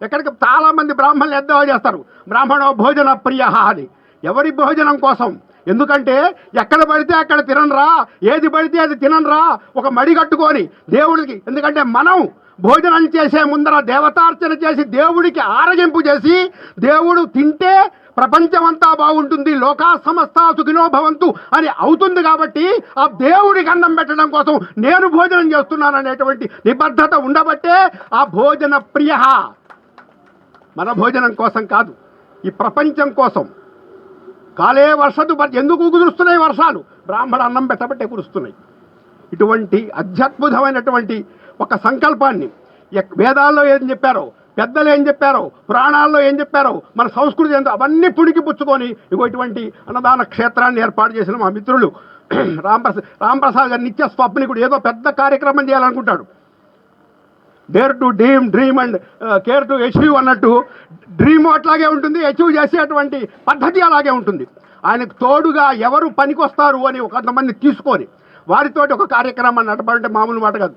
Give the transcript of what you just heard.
ఎక్కడికి చాలామంది బ్రాహ్మణులు ఎద్దావా చేస్తారు? బ్రాహ్మణ భోజన ప్రియ అని. ఎవరి భోజనం కోసం? ఎందుకంటే ఎక్కడ పడితే అక్కడ తిననరా ఏది పడితే అది తిననరా ఒక మడి కట్టుకొని దేవుడికి ఎందుకంటే మనం భోజనం చేసే ముందర దేవతార్చన చేసి దేవుడికి ఆరగింపు చేసి దేవుడు తింటే ప్రపంచమంతా బాగుంటుంది లోకా సమస్త సుఖినోభవంతు అని అవుతుంది కాబట్టి ఆ దేవుడికి అన్నం పెట్టడం కోసం నేను భోజనం చేస్తున్నాను అనేటువంటి నిబద్ధత ఉండబట్టే ఆ భోజన ప్రియ మన భోజనం కోసం కాదు ఈ ప్రపంచం కోసం. కాలే వర్షదు ఎందుకు కుదురుస్తున్నాయి వర్షాలు? బ్రాహ్మణ అన్నం పెట్టబట్టే కురుస్తున్నాయి. ఇటువంటి అత్యద్భుతమైనటువంటి ఒక సంకల్పాన్ని ఎక్- వేదాల్లో ఏం చెప్పారో పెద్దలు ఏం చెప్పారో పురాణాల్లో ఏం చెప్పారో మన సంస్కృతి ఏందో అవన్నీ పుడికి పుచ్చుకొని ఇగో ఇటువంటి అన్నదాన క్షేత్రాన్ని ఏర్పాటు చేసిన మా మిత్రులు రాంప్రసాద్ రాంప్రసాద్ గారు నిత్య స్వప్నికుడు ఏదో పెద్ద కార్యక్రమం చేయాలనుకుంటాడు. Dare to dream dream and care to achieve అన్నట్టు డ్రీమ్ అట్లాగే ఉంటుంది అచీవ్ చేసేటువంటి పద్ధతి అలాగే ఉంటుంది. ఆయనకు తోడుగా ఎవరు పనికొస్తారు అని ఒక కొంతమంది తీసుకొని వారితోటి ఒక కార్యక్రమాన్ని నడపాలంటే మామూలు మాట కాదు.